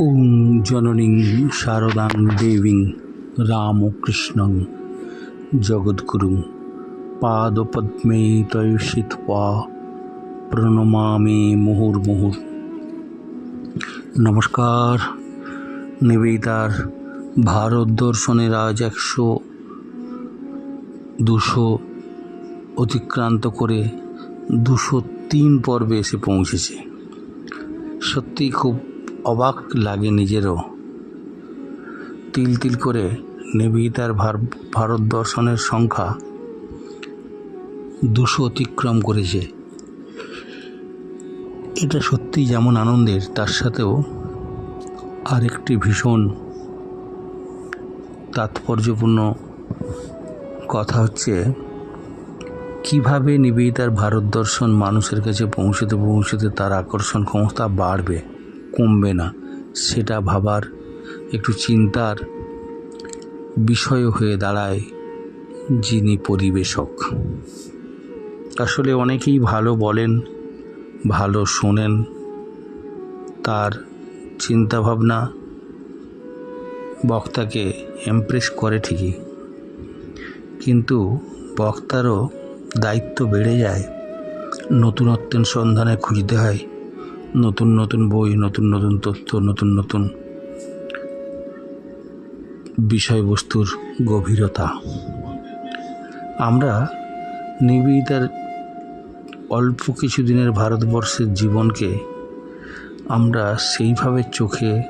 ওং জননীং শারদাং দেবীং রামকৃষ্ণং জগদ্গুরুং পাদপদ্মে তয়সিত্বা প্রণমামে মুহুর মুহুর নমস্কার নিবেদার ভারত দর্শনের আজ একশো দুশো অতিক্রান্ত করে দুশো তিন পর্বে এসে পৌঁছেছে। সত্যি খুব অবাক লাগে নিজেরও। তিল তিল করে নিবেদিতার ভার- ভারত দর্শনের সংখ্যা দুশো অতিক্রম করেছে। এটা সত্যি যেমন আনন্দের, তার সাথেও আরেকটি ভীষণ তাৎপর্যপূর্ণ কথা হচ্ছে, কীভাবে নিবেদিতার ভারত দর্শন মানুষের কাছে পৌঁছতে পৌঁছতে তার আকর্ষণ ক্ষমতা বাড়বে? কমবে না। সেটা ভাবার একটু চিন্তার বিষয় হয়ে দাঁড়ায় যিনি পরিবেশক। আসলে অনেকেই ভালো বলেন, ভালো শোনেন, তার চিন্তাভাবনা বক্তাকে এমপ্রেস করে ঠিকই। কিন্তু বক্তারও দায়িত্ব বেড়ে যায়, নতুনত্বের সন্ধানে খুঁজতে হয়। নতুন নতুন বই, নতুন নতুন তথ্য, নতুন নতুন বিষয়বস্তুর গভীরতা। আমরা নিবেদিতার অল্প কিছু দিনের ভারতবর্ষের জীবনকে আমরা সেইভাবে চোখে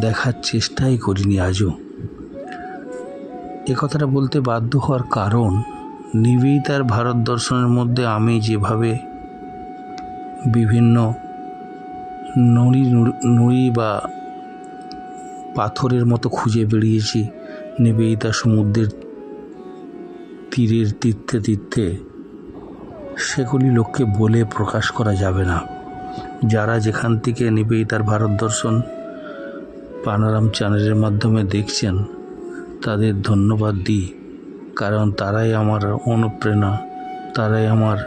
দেখার চেষ্টাই করিনি আজও। এ কথাটা বলতে বাধ্য হওয়ার কারণ নিবেদিতার ভারত দর্শনের মধ্যে আমি যেভাবে বিভিন্ন নুড়ি নুড়ি বা পাথরের মতো খুঁজে বেরিয়েছি নিবেদিতা সমুদ্রের তীরের তীর্থে তীর্থে সেগুলি লোককে বলে প্রকাশ করা যাবে না। যারা যেখান থেকে নিবেদিতার ভারত দর্শন পানারাম চ্যানেলের মাধ্যমে দেখছেন, তাদের ধন্যবাদ দিই, কারণ তারাই আমার অনুপ্রেরণা, তারাই আমার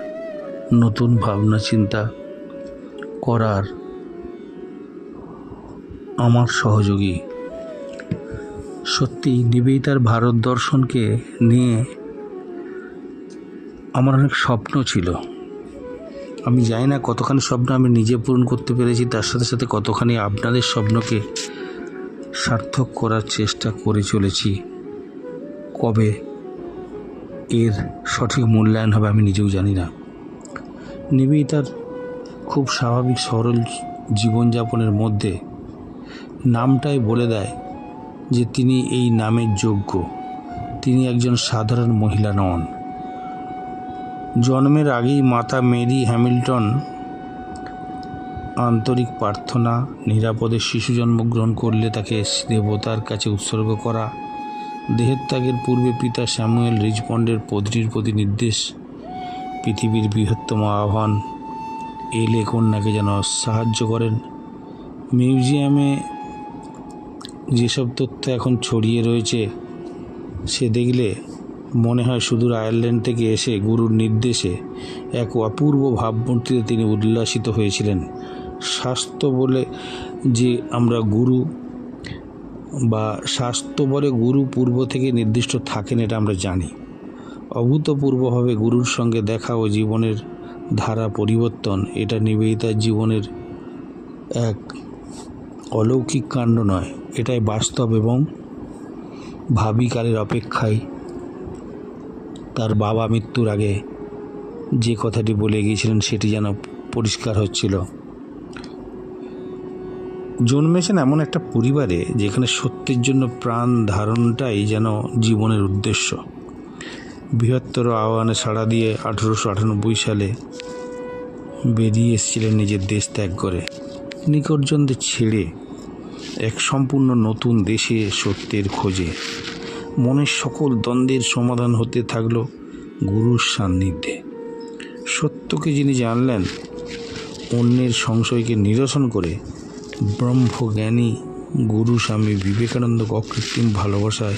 নতুন ভাবনা, চিন্তা করার আমার সহযোগী। সত্যি নিবেদিতার ভারত দর্শনকে নিয়ে আমার অনেক স্বপ্ন ছিল। আমি জানি না কতখানি স্বপ্ন আমি নিজে পূরণ করতে পেরেছি, তার সাথে সাথে কতখানি আপনাদের স্বপ্নকে সার্থক করার চেষ্টা করে চলেছি। কবে এর সঠিক মূল্যায়ন হবে আমি নিজেও জানি না। নিবেদিতার খুব স্বাভাবিক সরল জীবনযাপনের মধ্যে নামটাই বলে দেয় যে তিনি এই নামের যোগ্য। তিনি একজন সাধারণ মহিলা নন। জন্মের আগেই মাতা মেরি হ্যামিল্টন আন্তরিক প্রার্থনা, নিরাপদে শিশু জন্মগ্রহণ করলে তাকে দেবতার কাছে উৎসর্গ করা দেহের ত্যাগের পূর্বে পিতা স্যামুয়েল রিজপন্ডের পদটির প্রতি নির্দেশ, পৃথিবীর বৃহত্তম আহ্বান এলে কন্যাকে যেন সাহায্য করেন। মিউজিয়ামে যেসব তথ্য এখন ছড়িয়ে রয়েছে, সে দেখলে মনে হয় সুদূর আয়ারল্যান্ড থেকে এসে গুরুর নির্দেশে এক অপূর্ব ভাবমূর্তিতে তিনি উল্লাসিত হয়েছিলেন। স্বাস্থ্য বলে যে আমরা গুরু বা স্বাস্থ্য বলে গুরু পূর্ব থেকে নির্দিষ্ট থাকেন, এটা আমরা জানি। অভূতপূর্বভাবে গুরুর সঙ্গে দেখা ও জীবনের ধারা পরিবর্তন, এটা নিবেদিতার জীবনের এক অলৌকিক কাণ্ড নয়। এটাই বাস্তব এবং ভাবিকালের অপেক্ষায়। তার বাবা মৃত্যুর আগে যে কথাটি বলে গিয়েছিলেন, সেটি যেন পরিষ্কার হচ্ছিল। জন্মেছেন এমন একটা পরিবারে যেখানে সত্যের জন্য প্রাণ ধারণটাই যেন জীবনের উদ্দেশ্য। বৃহত্তর আহ্বানে সাড়া দিয়ে আঠেরোশো আটানব্বই সালে বেরিয়ে এসেছিলেন নিজের দেশ ত্যাগ করে। নিকটজনদের ছেড়ে এক সম্পূর্ণ নতুন দেশে সত্যের খোঁজে। মনের সকল দ্বন্দ্বের সমাধান হতে থাকল গুরুর সান্নিধ্যে। সত্যকে যিনি জানলেন, অন্যের সংশয়কে নিরসন করে ব্রহ্মজ্ঞানী গুরু স্বামী বিবেকানন্দ অকৃত্রিম ভালোবাসায়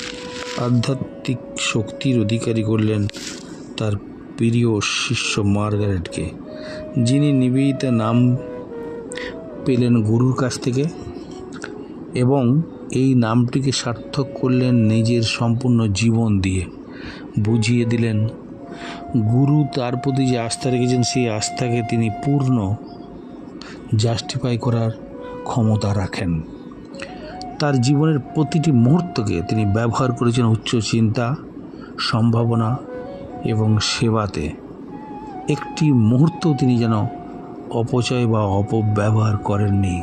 আধ্যাত্মিক শক্তির অধিকারী করলেন তার প্রিয় শিষ্য মার্গারেটকে। যিনি নিবেদিতা নাম পেলেন গুরুর কাছ থেকে এবং এই নামটিকে সার্থক করলেন নিজের সম্পূর্ণ জীবন দিয়ে। বুঝিয়ে দিলেন, গুরু তার প্রতি যে আস্থা রেখেছেন, সেই আস্থাকে তিনি পূর্ণ জাস্টিফাই করার ক্ষমতা রাখেন। তার জীবনের প্রতিটি মুহূর্তকে তিনি ব্যবহার করেছেন উচ্চ চিন্তা, সম্ভাবনা এবং সেবাতে। একটি মুহূর্ত তিনি যেন অপচয় বা অপব্যবহার করেননি।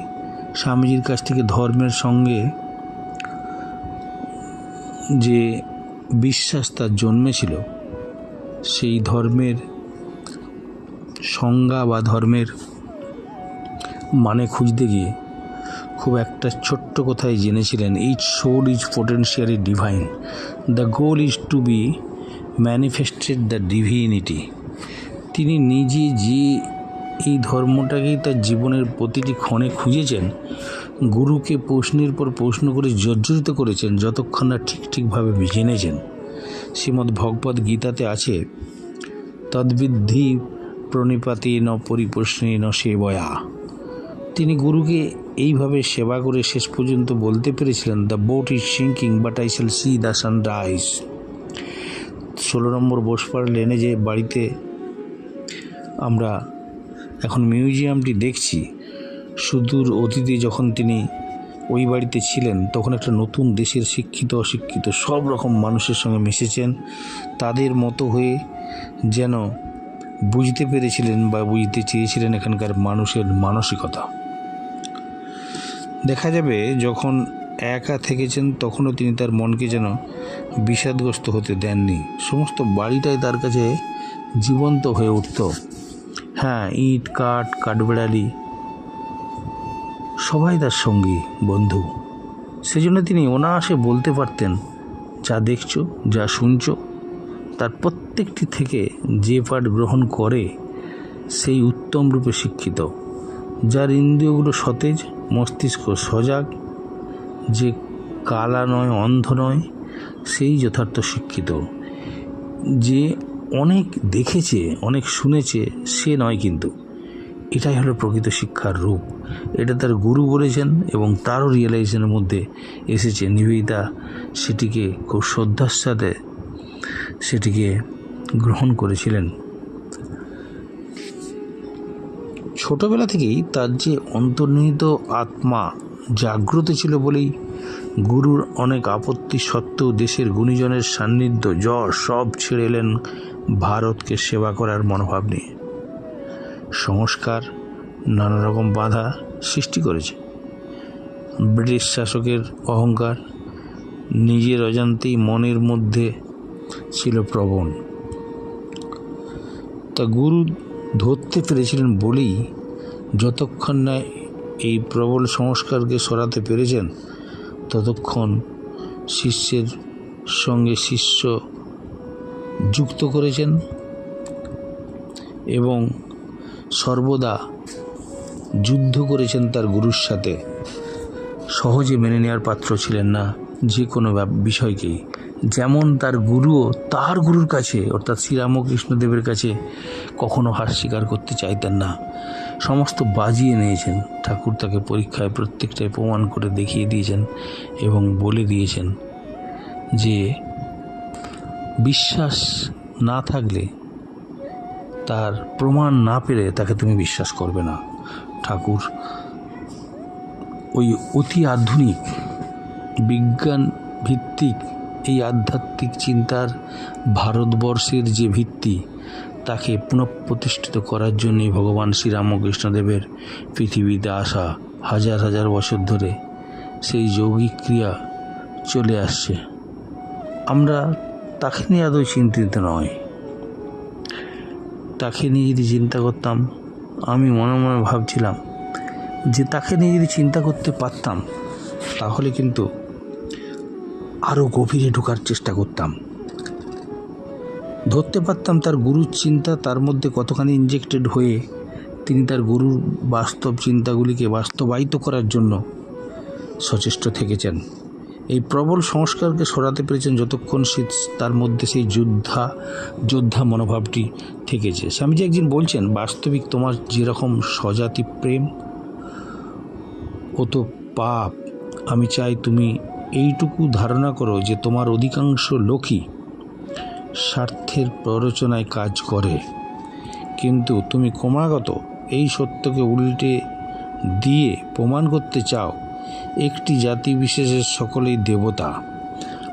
স্বামীজির কাছ থেকে ধর্মের সঙ্গে যে বিশ্বাস তার জন্মেছিল, সেই ধর্মের সংজ্ঞা বা ধর্মের মানে খুঁজতে গিয়ে খুব একটা ছোট্ট কথাই জেনেছিলেন each soul is potentially divine the goal is to be manifested the divinity তিনি নিজে যে এই ধর্মটাকেই তার জীবনের প্রতিটি ক্ষণে খুঁজেছেন, গুরুকে প্রশ্নের পর প্রশ্ন করে জর্জরিত করেছেন যতক্ষণ না ঠিক ঠিকভাবে জেনেছেন। শ্রীমদ্ ভগবদ্ গীতাতে আছে, তদ্বিদ্ধি প্রণিপাতি ন পরিপ্রশ্নে ন সেবয়া। তিনি গুরুকে এইভাবে সেবা করে শেষ পর্যন্ত বলতে পেরেছিলেন, the boat is sinking, but I shall see the sunrise. ষোলো নম্বর বোসপাড় লেনে যে বাড়িতে আমরা এখন মিউজিয়ামটি দেখছি। সুদূর অতীতে যখন তিনি ওই বাড়িতে ছিলেন, তখন একটা নতুন দেশের শিক্ষিত, অশিক্ষিত সব রকম মানুষের সঙ্গে মিশেছেন। তাদের মতো হয়ে যেন বুঝতে পেরেছিলেন বা বুঝতে চেয়েছিলেন এখানকার মানুষের মানসিকতা। দেখা যাবে যখন একা থেকেছেন, তখনও তিনি তার মনকে যেন বিষাদগ্রস্ত হতে দেননি। সমস্ত বাড়িটাই তার কাছে জীবন্ত হয়ে উঠত। হ্যাঁ ইট, কাঠ, কাঠবেড়ালি। সবাই তার সঙ্গী, বন্ধু। সেজন্য তিনি অনায়াসে বলতে পারতেন, যা দেখছ, যা শুনছো, তার প্রত্যেকটি থেকে যে পাঠ গ্রহণ করে, সেই উত্তম রূপে শিক্ষিত। যার ইন্দ্রিয়গুলো সতেজ, মস্তিষ্ক সজাগ, যে কালা নয়, অন্ধ নয়, সেই যথার্থ শিক্ষিত। যে অনেক দেখেছে, অনেক শুনেছে, সে নয় কিন্তু। এটাই হলো প্রকৃত শিক্ষার রূপ। এটা তার গুরু বলেছেন এবং তারও রিয়েলাইজেশনের মধ্যে এসেছে নিবেদিতা সেটিকে খুব শ্রদ্ধার সাথে সেটিকে গ্রহণ করেছিলেন। ছোটবেলা থেকেই তার যে অন্তর্নিহিত আত্মা জাগ্রত ছিল বলেই গুরুর অনেক আপত্তি সত্ত্বেও দেশের গুণীজনের সান্নিধ্য জ্বর সব ছেড়ে এলেন ভারতকে সেবা করার মনোভাব নিয়ে। সংস্কার নানা রকম বাধা সৃষ্টি করেছে। ব্রিটিশ শাসকের অহংকার নিজের অজান্তেই মনের মধ্যে ছিল প্রবণ। তা গুরু ধরতে পেরেছিলেন বলেই যতক্ষণ না এই প্রবল সংস্কারকে সরাতে পেরেছেন, ততক্ষণ শিষ্যের সঙ্গে শিষ্য যুক্ত করেছেন এবং সর্বদা যুদ্ধ করেছেন তার গুরুর সাথে। সহজে মেনে নেওয়ার পাত্র ছিলেন না যে কোনো বিষয়কেই যেমন তার গুরুও তার গুরুর কাছে, অর্থাৎ শ্রীরামকৃষ্ণদেবের কাছে কখনো হার স্বীকার করতে চাইতেন না। সমস্ত বাজিয়ে নিয়েছেন। ঠাকুর তাকে পরীক্ষায় প্রত্যেকটাই প্রমাণ করে দেখিয়ে দিয়েছেন এবং বলে দিয়েছেন যে বিশ্বাস না থাকলে তার প্রমাণ না পেলে তাকে তুমি বিশ্বাস করবে না। ঠাকুর, ওই অতি আধুনিক বিজ্ঞান ভিত্তিক এই আধ্যাত্মিক চিন্তার ভারতবর্ষের যে ভিত্তি, তাকে পুনঃপ্রতিষ্ঠিত করার জন্যই ভগবান শ্রীরামকৃষ্ণদেবের পৃথিবীতে আসা হাজার হাজার বছর ধরে সেই যৌগিক ক্রিয়া চলে আসছে। আমরা তাকে নিয়ে আদৌ চিন্তিত নয়। তাকে নিয়ে যদি চিন্তা করতাম, আমি মনে মনে ভাবছিলাম যে তাকে নিয়ে যদি চিন্তা করতে পারতাম, তাহলে কিন্তু আরও গভীরে ঢোকার চেষ্টা করতাম। ধরতে পারতাম তার গুরুর চিন্তা তার মধ্যে কতখানি ইনজেক্টেড হয়ে তিনি তার গুরুর বাস্তব চিন্তাগুলিকে বাস্তবায়িত করার জন্য সচেষ্ট থেকেছেন। এই প্রবল সংস্কারকে সরাতে পেরেছেন যতক্ষণ সে তার মধ্যে সেই যোদ্ধা যোদ্ধা মনোভাবটি থেকেছে। স্বামীজি একদিন বলছেন, বাস্তবিক তোমার যেরকম স্বজাতি প্রেম, ও তো পাপ। আমি চাই তুমি এইটুকু ধারণা করো যে তোমার অধিকাংশ লোকই স্বার্থের প্ররোচনায় কাজ করে। কিন্তু তুমি ক্রমাগত এই সত্যকে উল্টে দিয়ে প্রমাণ করতে চাও একটি জাতি বিশেষের সকলেই দেবতা।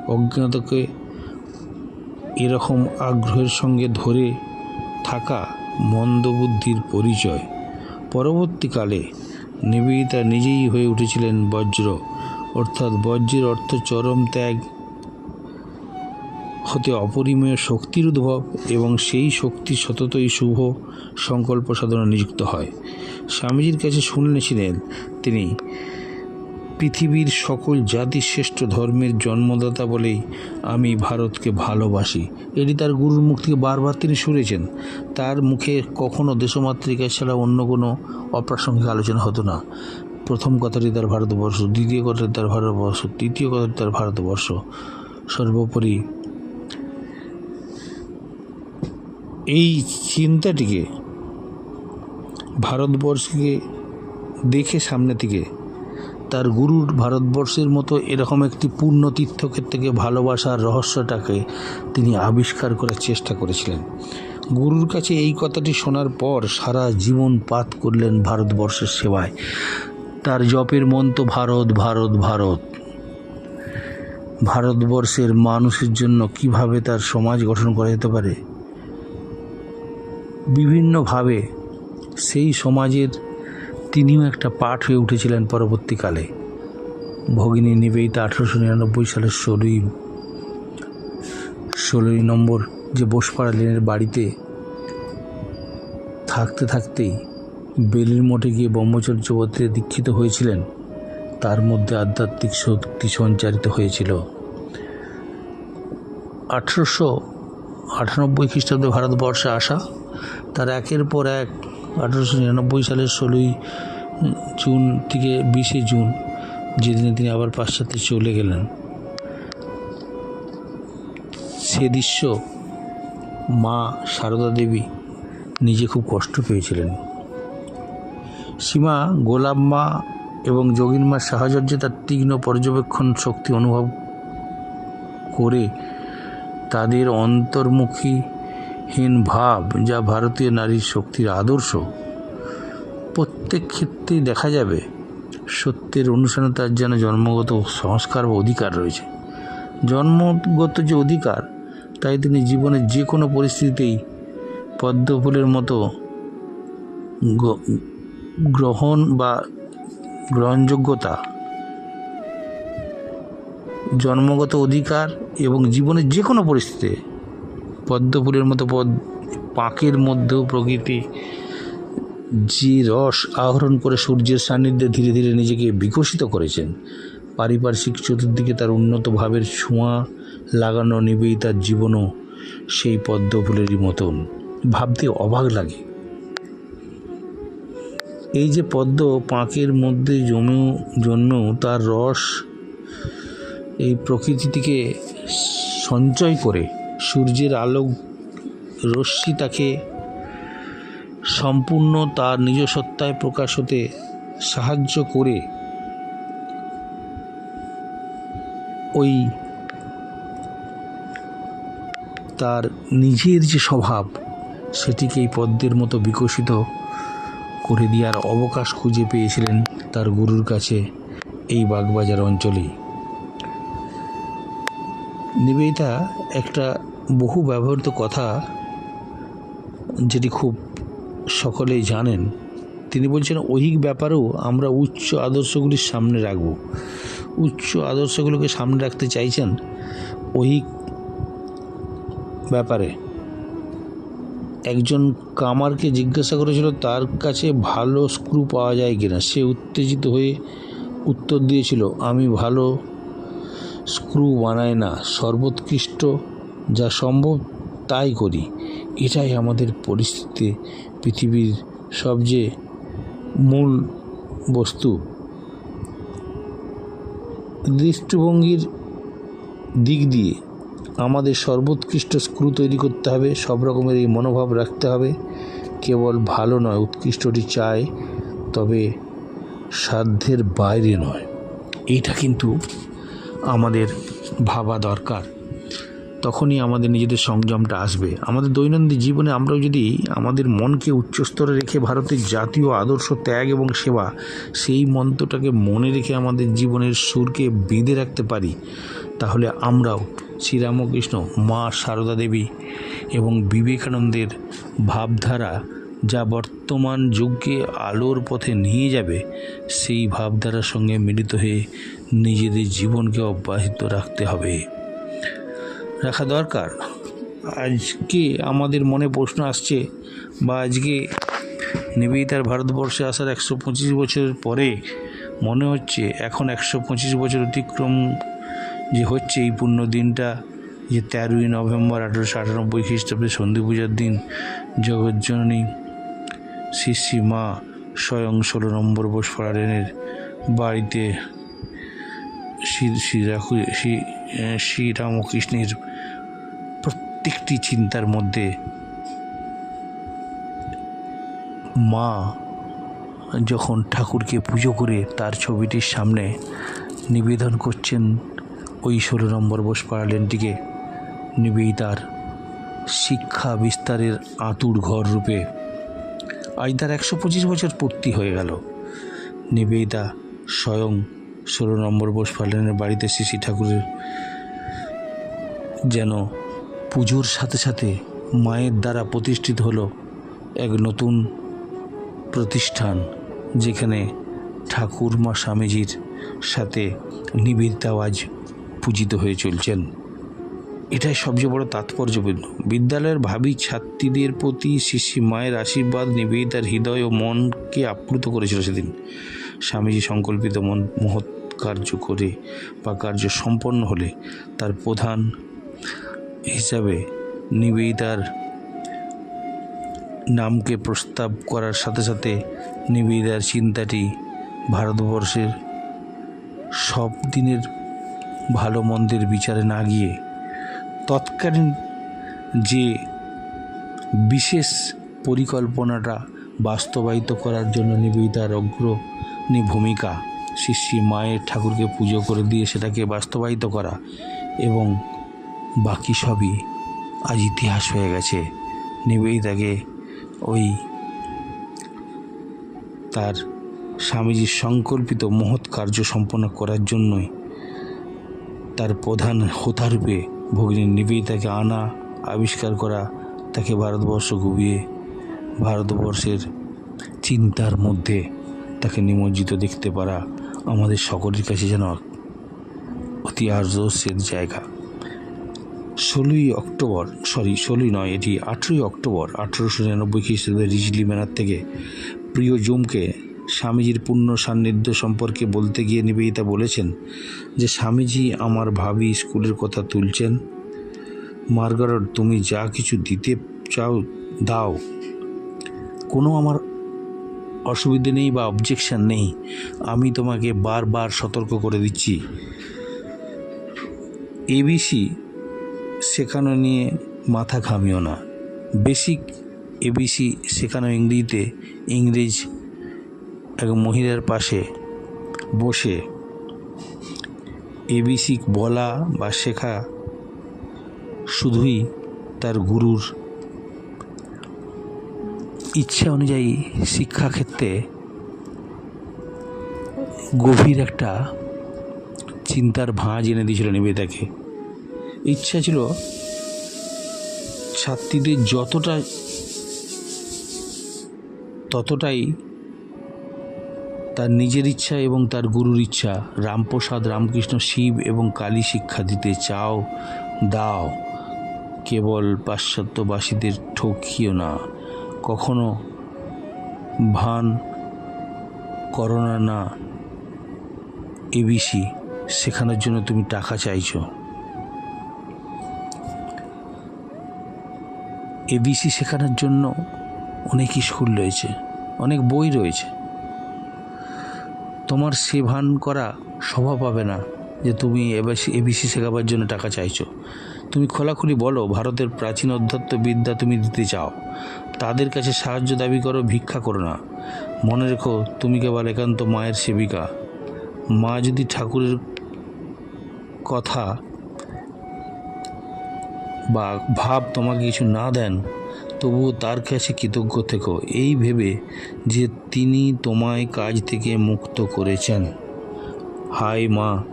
অজ্ঞাতকে এরকম আগ্রহের সঙ্গে ধরে থাকা মন্দবুদ্ধির পরিচয়। পরবর্তীকালে নিবেদিতা নিজেই হয়ে উঠেছিলেন বজ্র, অর্থাৎ বজ্রের অর্থ চরম ত্যাগ হতে অপরিমেয় শক্তির উদ্ভব এবং সেই শক্তি সততই শুভ সংকল্প সাধনা নিযুক্ত হয়। স্বামীজির কাছে শুনেছিলেন তিনি পৃথিবীর সকল জাতির শ্রেষ্ঠ ধর্মের জন্মদাতা বলেই আমি ভারতকে ভালোবাসি। এটি তার গুরুর মুখ থেকে বারবার তিনি শুনেছেন। তার মুখে কখনো দেশমাতৃকা ছাড়া অন্য কোনো অপ্রাসঙ্গিক আলোচনা হতো না। প্রথম কথাটি তার ভারতবর্ষ, দ্বিতীয় কথাটি তার ভারতবর্ষ, তৃতীয় কথাটি তার ভারতবর্ষ। সর্বোপরি এই চিন্তাটিকে ভারতবর্ষকে দেখে সামনে থেকে তার গুরুর ভারতবর্ষের মতো এরকম একটি পূর্ণ তীর্থক্ষেত্রকে ভালোবাসার রহস্যটাকে তিনি আবিষ্কার করার চেষ্টা করেছিলেন। গুরুর কাছে এই কথাটি শোনার পর সারা জীবন পাত করলেন ভারতবর্ষের সেবায়। তার জপের মন তো ভারত ভারত ভারত। ভারতবর্ষের মানুষের জন্য কীভাবে তার সমাজ গঠন করা যেতে পারে? বিভিন্নভাবে সেই সমাজের তিনিও একটা পাঠ হয়ে উঠেছিলেন পরবর্তীকালে। ভগিনী নিবেদিতা আঠারোশো নিরানব্বই সালের ষোলোই ষোলোই নম্বর যে বোসপাড়া লেনের বাড়িতে থাকতে থাকতেই বেলির মঠে গিয়ে ব্রহ্মচর্য দীক্ষিত হয়েছিলেন, তার মধ্যে আধ্যাত্মিক শক্তি সঞ্চারিত হয়েছিল। আঠেরোশো আটানব্বই খ্রিস্টাব্দে ভারতবর্ষে আসা, তার একের পর এক আঠারোশো নিরানব্বই সালের ষোলোই জুন থেকে বিশে জুন, যেদিনে তিনি আবার পাশ্চাত্যে চলে গেলেন। সে দৃশ্য মা সারদা দেবী নিজে খুব কষ্ট পেয়েছিলেন। সীমা গোলাপ মা এবং যোগিন মার সাহচর্যে তার তীক্ষ্ণ পর্যবেক্ষণ শক্তি অনুভব করে তাদের অন্তর্মুখীহীন ভাব যা ভারতীয় নারীর শক্তির আদর্শ। প্রত্যেক ক্ষেত্রেই দেখা যাবে সত্যের অনুসরণে তার যেন জন্মগত সংস্কার বা অধিকার রয়েছে। জন্মগত যে অধিকার, তাই তিনি জীবনের যে কোনো পরিস্থিতিতেই পদ্মফুলের মতো গ্রহণ বা গ্রহণযোগ্যতা, জন্মগত অধিকার এবং জীবনের যে কোনো পরিস্থিতিতে পদ্মফুলের মতো পদ পাকের মধ্যেও প্রকৃতি যে রস আহরণ করে সূর্যের সান্নিধ্যে ধীরে ধীরে নিজেকে বিকশিত করেছেন। পারিপার্শ্বিক চতুর্দিকে তার উন্নত ভাবের ছোঁয়া লাগানো নিবেদিতার জীবনও সেই পদ্ম ফুলেরই মতন। ভাবতে অবাক লাগে। এই যে পদ্ম পাঁকের মধ্যে জমেও জন্মেও তার রস এই প্রকৃতি থেকে সঞ্চয় করে সূর্যের আলোক রশ্মি তাকে সম্পূর্ণ তার নিজ সত্তায় প্রকাশ হতে সাহায্য করে। ওই তার নিজের যে স্বভাব সেটিকে এই পদ্মের মতো বিকশিত করে দেওয়ার অবকাশ খুঁজে পেয়েছিলেন তার গুরুর কাছে এই বাগবাজার অঞ্চলেই। নিবেদিতা একটা বহু ব্যবহৃত কথা যেটি খুব সকলেই জানেন। তিনি বলছেন, ঐহিক ব্যাপারেও আমরা উচ্চ আদর্শগুলির সামনে রাখব। উচ্চ আদর্শগুলোকে সামনে রাখতে চাইছেন ঐহিক ব্যাপারে। একজন কামারকে জিজ্ঞাসা করেছিল, তার কাছে ভালো স্ক্রু পাওয়া যায় কিনা? সে উত্তেজিত হয়ে উত্তর দিয়েছিল, আমি ভালো স্ক্রু বানাই না, সর্বোৎকৃষ্ট যা সম্ভব তাই করি। এটাই আমাদের পরিস্থিতি। পৃথিবীর সবচেয়ে মূল বস্তু। দৃষ্টিভঙ্গির দিক দিয়ে আমাদের সর্বোৎকৃষ্ট স্ক্রু তৈরি করতে হবে, সব রকমের এই মনোভাব রাখতে হবে। কেবল ভালো নয়, উৎকৃষ্টটি চায় তবে সাধ্যের বাইরে নয়। এটা কিন্তু আমাদের ভাবা দরকার। তখনই আমাদের নিজেদের সংযমটা আসবে। আমাদের দৈনন্দিন জীবনে আমরাও যদি আমাদের মনকে উচ্চস্তরে রেখে ভারতের জাতীয় আদর্শ ত্যাগ এবং সেবা, সেই মন্ত্রটাকে মনে রেখে আমাদের জীবনের সুরকে বেঁধে রাখতে পারি, তাহলে আমরাও শ্রীরামকৃষ্ণ, মা সারদা দেবী এবং বিবেকানন্দের ভাবধারা যা বর্তমান যুগকে আলোর পথে নিয়ে যাবে, সেই ভাবধারার সঙ্গে মিলিত হয়ে নিজেদের জীবনকে অব্যাহত রাখতে হবে। রাখা দরকার? আজকে আমাদের মনে প্রশ্ন আসছে, বা আজকে নিবেদিতার ভারতবর্ষে আসার একশো পঁচিশ বছরের পরে মনে হচ্ছে এখন একশো পঁচিশ বছর অতিক্রম যে হচ্ছে এই পূর্ণ দিনটা, যে তেরোই নভেম্বর আঠেরোশো আটানব্বই খ্রিস্টাব্দে সন্ধি পূজার দিন, জগজ্জননী শ্রী মা স্বয়ং ষোলো নম্বর বোসপাড়ারেনের বাড়িতে শ্রী শ্রী রাখু শ্রী শ্রীরামকৃষ্ণের প্রত্যেকটি চিন্তার মধ্যে মা যখন ঠাকুরকে পুজো করে তার ছবিটির সামনে নিবেদন করছেন, ওই ষোলো নম্বর বোসপাড়া লেনটিকে নিবেদিতার শিক্ষা বিস্তারের আতুর ঘর রূপে আজ তার একশো পঁচিশ বছর পূর্তি হয়ে গেল। নিবেদিতা স্বয়ং ষোলো নম্বর বোসপালেনের বাড়িতে শ্রী ঠাকুরের যেন পুজোর সাথে সাথে মায়ের দ্বারা প্রতিষ্ঠিত হলো এক নতুন প্রতিষ্ঠান, যেখানে ঠাকুর মা স্বামীজির সাথে নিবেদিতাও আজ পূজিত হয়ে চলছেন। এটাই সবচেয়ে বড় তাৎপর্যপূর্ণ বিদ্যালয়ের ভাবি ছাত্রীদের প্রতি শিশি মায়ের আশীর্বাদ নিবেদিতার হৃদয় ও মনকে আপ্লুত করেছিল সেদিন। স্বামীজি সংকল্পিত মন মহৎ কার্য করে বা কার্য সম্পন্ন হলে তার প্রধান হিসাবে নিবেদিতার নামকে প্রস্তাব করার সাথে সাথে নিবেদিতার চিন্তাটি ভারতবর্ষের সব দিনের ভালো মন্দের বিচারে না গিয়ে তৎকালীন যে বিশেষ পরিকল্পনাটা বাস্তবায়িত করার জন্য নিবেদিতার অগ্রণী ভূমিকা শ্রী মায়ের ঠাকুরকে পুজো করে দিয়ে সেটাকে বাস্তবায়িত করা এবং বাকি সবই আজ ইতিহাস হয়ে গেছে। নিবেদিতাকে ওই তার স্বামীজির সংকল্পিত মহৎ কার্য সম্পন্ন করার জন্যই তার প্রধান হোতারূপে ভগিনী নিবেদিতাকে আনা, আবিষ্কার করা, তাকে ভারতবর্ষ ঘুরিয়ে ভারতবর্ষের চিন্তার মধ্যে তাকে নিমজ্জিত দেখতে পারা আমাদের সকলের কাছে যেন অতি আর্যসের জায়গা। ষোলোই অক্টোবর সরি ষোলোই নয়, এটি আঠেরোই অক্টোবর, আঠেরোশো নিরানব্বই খ্রিস্টাব্দে রিজলি ম্যানার থেকে প্রিয় জুমকে স্বামীজির পূর্ণ সান্নিধ্য সম্পর্কে বলতে গিয়ে নিবেদিতা বলেছেন যে, স্বামীজি আমার ভাবি স্কুলের কথা তুলছেন। মার্গারট, তুমি যা কিছু দিতে চাও, দাও। কোনো আমার অসুবিধে নেই বা অবজেকশন নেই। আমি তোমাকে বারবার সতর্ক করে দিচ্ছি। এবিসি শেখানো নিয়ে মাথা ঘামিও না। বেসিক এবিসি শেখানো ইংরেজিতে ইংরেজ এক মহিলার পাশে বসে এবিসি বলা বা শেখা শুধুই তার গুরুর ইচ্ছা অনুযায়ী শিক্ষাক্ষেত্রে গভীর একটা চিন্তার ভাঁজ এনে দিয়েছিল নিবেদাকে ইচ্ছা ছিল ছাত্রীদের যতটা ততটাই তার নিজের ইচ্ছা এবং তার গুরুর ইচ্ছা, রামপ্রসাদ, রামকৃষ্ণ, শিব এবং কালী শিক্ষা দিতে চাও, দাও। কেবল পাশ্চাত্যবাসীদের ঠকিও না। কখনো ভান করোনা না এবিসি শেখানোর জন্য তুমি টাকা চাইছো। এবিসি শেখানোর জন্য অনেক স্কুল রয়েছে, অনেক বই রয়েছে। তোমার সে ভান করা স্বভাব পাবে না যে তুমি এবিসি এবিসি শেখাবার জন্য টাকা চাইছো। তুমি খোলাখুলি বলো, ভারতের প্রাচীন অধ্যাত্ম বিদ্যা তুমি দিতে চাও। তাদের কাছে সাহায্য দাবি করো, ভিক্ষা করো না। মনে রেখো, তুমি কেবল একান্ত মায়ের সেবিকা। মা যদি ঠাকুরের কথা বা ভাব তোমাকে কিছু না দেন, তবুও তার কাছে কৃতজ্ঞ থেকো। এই ভেবে যে তিনি তোমায় কাজ থেকে মুক্ত করেছেন। হায় মা,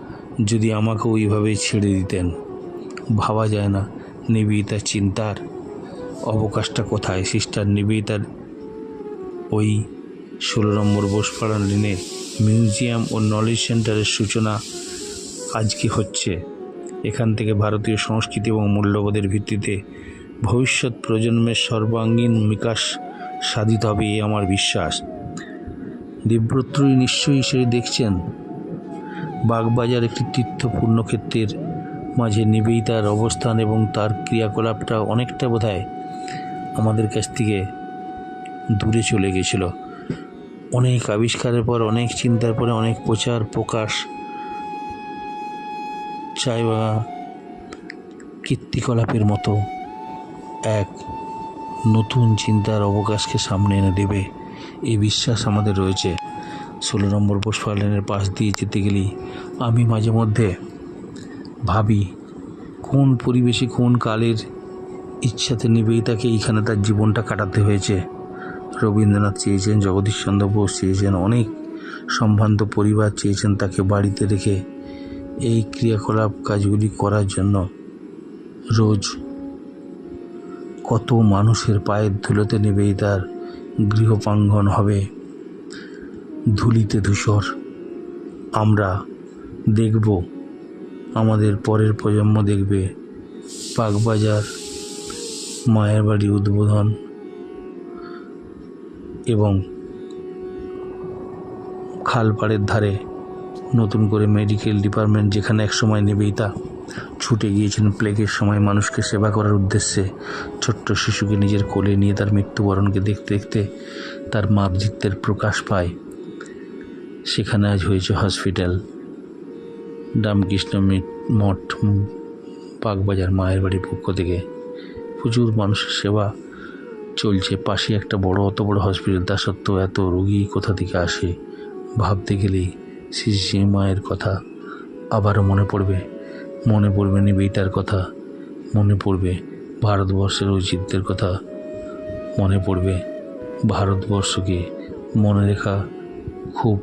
যদি আমাকে ওইভাবে ছেড়ে দিতেন। ভাবা যায় না নিবেদিতার চিন্তার অবকাশটা কোথায়? সিস্টার নিবেদিতার ওই ষোলো নম্বর বোসপাড়া লেনে মিউজিয়াম ও নলেজ সেন্টারের সূচনা আজকে হচ্ছে? এখান থেকে ভারতীয় সংস্কৃতি এবং মূল্যবোধের ভিত্তিতে ভবিষ্যৎ প্রজন্মের সর্বাঙ্গীন বিকাশ সাধিত হবে এ আমার বিশ্বাস। দেবব্রতই নিশ্চয়ই সে দেখছেন। বাগবাজার একটি তীর্থপূর্ণ ক্ষেত্রের মাঝে নিবেদিতার অবস্থান এবং তার ক্রিয়াকলাপটা অনেকটা বোধহয় আমাদের কাছ থেকে দূরে চলে গেছিল। অনেক আবিষ্কারের পর, অনেক চিন্তার পরে, অনেক প্রচার প্রকাশ চাই বা কীর্তিকলাপের মতো এক নতুন চিন্তার অবকাশকে সামনে এনে দেবে। এই বিশ্বাস আমাদের রয়েছে। ষোলো নম্বর পুষ্পালনের পাশ দিয়ে যেতে গেলেই আমি মাঝে মধ্যে ভাবি, কোন পরিবেশে কোন কালের ইচ্ছাতে নিবেই তাকে এইখানে তার জীবনটা কাটাতে হয়েছে। রবীন্দ্রনাথ চেয়েছেন জগদীশচন্দ্র বোস চেয়েছেন, অনেক সম্ভ্রান্ত পরিবার চেয়েছেন তাকে বাড়িতে রেখে এই ক্রিয়াকলাপ কাজগুলি করার জন্য রোজ কত মানুষের পায়ের ধুলোতে নিবেদিতার গৃহপ্রাঙ্গন হবে। ধুলিতে ধূসর। আমরা দেখব, আমাদের পরের প্রজন্ম দেখবে। পাকবাজার মায়ের বাড়ি উদ্বোধন এবং খালপাড়ের ধারে নতুন করে মেডিকেল ডিপার্টমেন্ট যেখানে একসময় নিবেদিতা ছুটে গিয়েছেন প্লেগের সময় মানুষকে সেবা করার উদ্দেশ্যে। ছোট্ট শিশুকে নিজের কোলে নিয়ে তার মৃত্যুবরণকে দেখতে দেখতে তার মাতৃত্বের প্রকাশ পায়। সেখানে আজ হয়েছে হসপিটাল রামকৃষ্ণ মঠ, বাগবাজার মায়ের বাড়ির পক্ষ থেকে। প্রচুর মানুষের সেবা চলছে। পাশে একটা বড়, অত বড় হসপিটাল তা সত্ত্বেও এত রোগী কোথা থেকে আসে? ভাবতে গেলেই শ্রী শ্রী মায়ের কথা। আবারও মনে পড়বে মনে পড়বে নিবেদিতার কথা, মনে পড়বে ভারতবর্ষের ঐচিত্যের কথা। মনে পড়বে ভারতবর্ষকে মনে রেখা খুব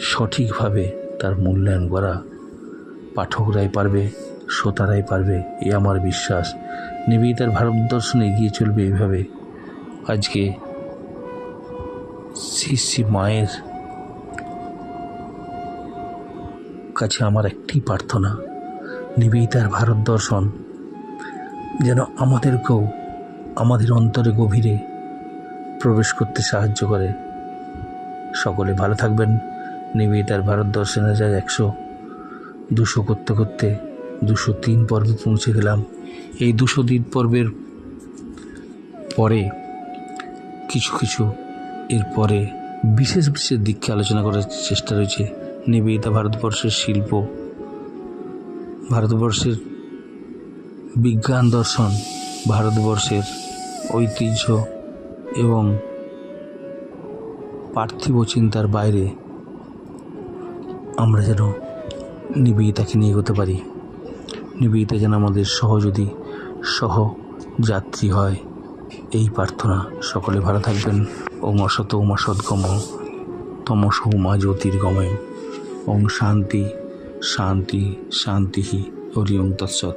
সঠিকভাবে তার মূল্যায়ন করা। পাঠকরাই পারবে, শ্রোতারাই পারবে, এ আমার বিশ্বাস। নিবেদিতার ভারত দর্শন এগিয়ে চলবে এইভাবে আজকে শ্রী মায়ের কাছে আমার একটি প্রার্থনা, নিবেদিতার ভারত দর্শন, যেন আমাদেরকেও আমাদের অন্তরে গভীরে প্রবেশ করতে সাহায্য করে। সকলে ভালো থাকবেন। নিবেদিতার ভারত দর্শনে যায় একশো, দুশো করতে করতে দুশো তিন পর্বে পৌঁছে গেলাম। এই দুশো দিন পর্বের পরে কিছু কিছু এরপরে বিশেষ বিশেষ দিককে আলোচনা করার চেষ্টা রয়েছে। নিবেদিতা ভারতবর্ষের শিল্প, ভারতবর্ষের বিজ্ঞান দর্শন, ভারতবর্ষের ঐতিহ্য এবং পার্থিব চিন্তার বাইরে আমরা যেন নিবেদিতাকে নিয়ে এগোতে পারি। নিবেদিতা যেন আমাদের সহযোগী সহ যাত্রী হয়, এই প্রার্থনা সকলে ভালো থাকবেন। ওম অসত উমা সদ্গম তমস উমা জ্যোতির্গময় ওম শান্তি শান্তি শান্তি হরি ওম তৎসৎ।